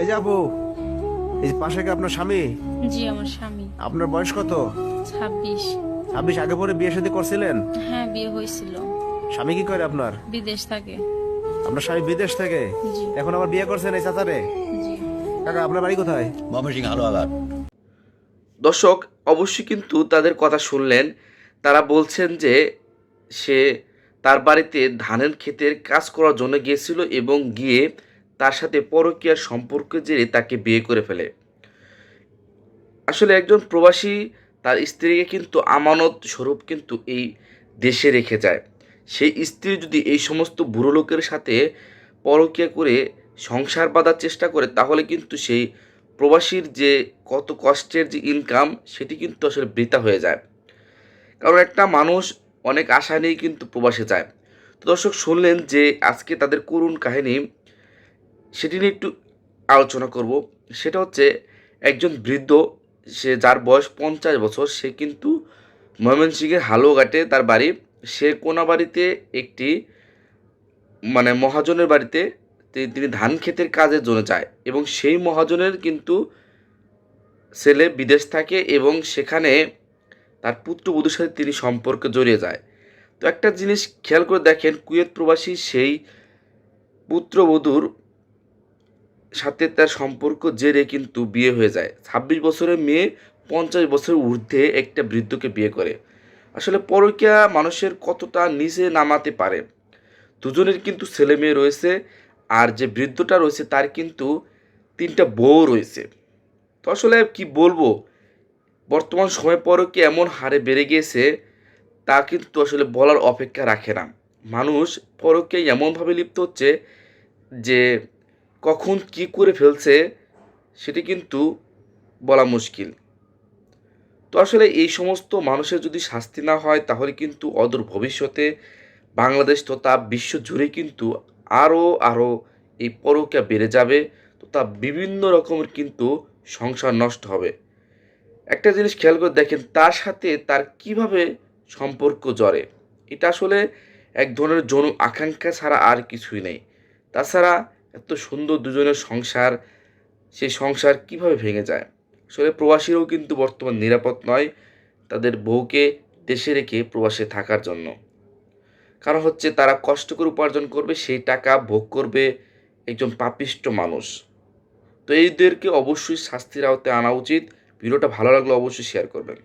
এই যে আপু এই পাশে কি আপনার স্বামী? জি আমার স্বামী। আপনার বয়স কত? ছাব্বিশ। ছাব্বিশ আগে পরে বিয়ে শাদী করছিলেন? হ্যাঁ বিয়ে হয়েছিল। স্বামী কি করে আপনার? বিদেশ থাকে। আপনার স্বামী বিদেশ থেকে? জি। এখন আবার বিয়ে করছেন এই চাচারে? জি। কাকা আপনার বাড়ি কোথায়? ময়মনসিং হালুয়াঘাট। দর্শক অবশ্যই কিন্তু তাদের কথা শুনলেন। তারা বলছেন যে সে তার বাড়িতে ধানের ক্ষেতের কাজ করার জন্য গিয়েছিল এবং গিয়ে তার সাথে পরকীয়ার সম্পর্কে জেরে তাকে বিয়ে করে ফেলে। আসলে একজন প্রবাসী তার স্ত্রীকে কিন্তু আমানত স্বরূপ কিন্তু এই দেশে রেখে যায়। সেই স্ত্রী যদি এই সমস্ত বুড়ো লোকের সাথে পরকীয়া করে সংসার বাঁধার চেষ্টা করে, তাহলে কিন্তু সেই প্রবাসীর যে কত কষ্টের যে ইনকাম সেটি কিন্তু আসলে বৃথা হয়ে যায়। কারণ একটা মানুষ অনেক আশা নিয়ে কিন্তু প্রবাসে যায়। তো দর্শক শুনলেন যে আজকে তাদের করুণ কাহিনী সেটি নিয়ে একটু আলোচনা করব। সেটা হচ্ছে একজন বৃদ্ধ, সে যার বয়স পঞ্চাশ বছর, সে কিন্তু ময়মনসিংহের হালুয়াঘাটে তার বাড়ি, সে কোনাবাড়িতে একটি মানে মহাজনের বাড়িতে তিনি ধান ক্ষেতের কাজের জন্য যায় এবং সেই মহাজনের কিন্তু ছেলে বিদেশ থাকে এবং সেখানে তার পুত্রবধূর সাথে তিনি সম্পর্কে জড়িয়ে যায়। তো একটা জিনিস খেয়াল করে দেখেন, কুয়েত প্রবাসী সেই পুত্রবধূর সাথে তার সম্পর্ক জেরে কিন্তু বিয়ে হয়ে যায়। ছাব্বিশ বছরের মেয়ে পঞ্চাশ বছরের ঊর্ধ্বে একটা বৃদ্ধকে বিয়ে করে। আসলে পরকীয়া মানুষের কতটা নিচে নামাতে পারে? দুজনের কিন্তু ছেলে মেয়ে রয়েছে, আর যে বৃদ্ধটা রয়েছে তার কিন্তু তিনটা বউ রয়েছে। তো আসলে কি বলব, বর্তমান সময় পরকে এমন হারে বেড়ে গিয়েছে, তা কিন্তু আসলে বলার অপেক্ষা রাখে না। মানুষ পরকে এমনভাবে লিপ্ত হচ্ছে যে কখন কি করে ফেলছে, সেটি কিন্তু বলা মুশকিল। তো আসলে এই সমস্ত মানুষের যদি শাস্তি না হয়, তাহলে কিন্তু অদূর ভবিষ্যতে বাংলাদেশ তথা বিশ্ব জুড়ে কিন্তু আরও আরও এই পরকিয়া বেড়ে যাবে তো তা বিভিন্ন রকমের কিন্তু সংসার নষ্ট হবে। একটা জিনিস খেয়াল করে দেখেন, তার সাথে তার কীভাবে সম্পর্ক জড়ে? এটা আসলে এক ধরনের যৌন আকাঙ্ক্ষা ছাড়া আর কিছুই নেই। তাছাড়া এত সুন্দর দুজনের সংসার, সেই সংসার কীভাবে ভেঙে যায়? আসলে প্রবাসীরাও কিন্তু বর্তমান নিরাপদ নয়, তাদের বউকে দেশে রেখে প্রবাসে থাকার জন্য। কারণ হচ্ছে তারা কষ্ট করে উপার্জন করবে, সেই টাকা ভোগ করবে একজন পাপিষ্ট মানুষ। তো এইদেরকে অবশ্যই শাস্তির আওতায় আনা উচিত। ভিডিওটা ভালো লাগলে অবশ্যই শেয়ার করবেন।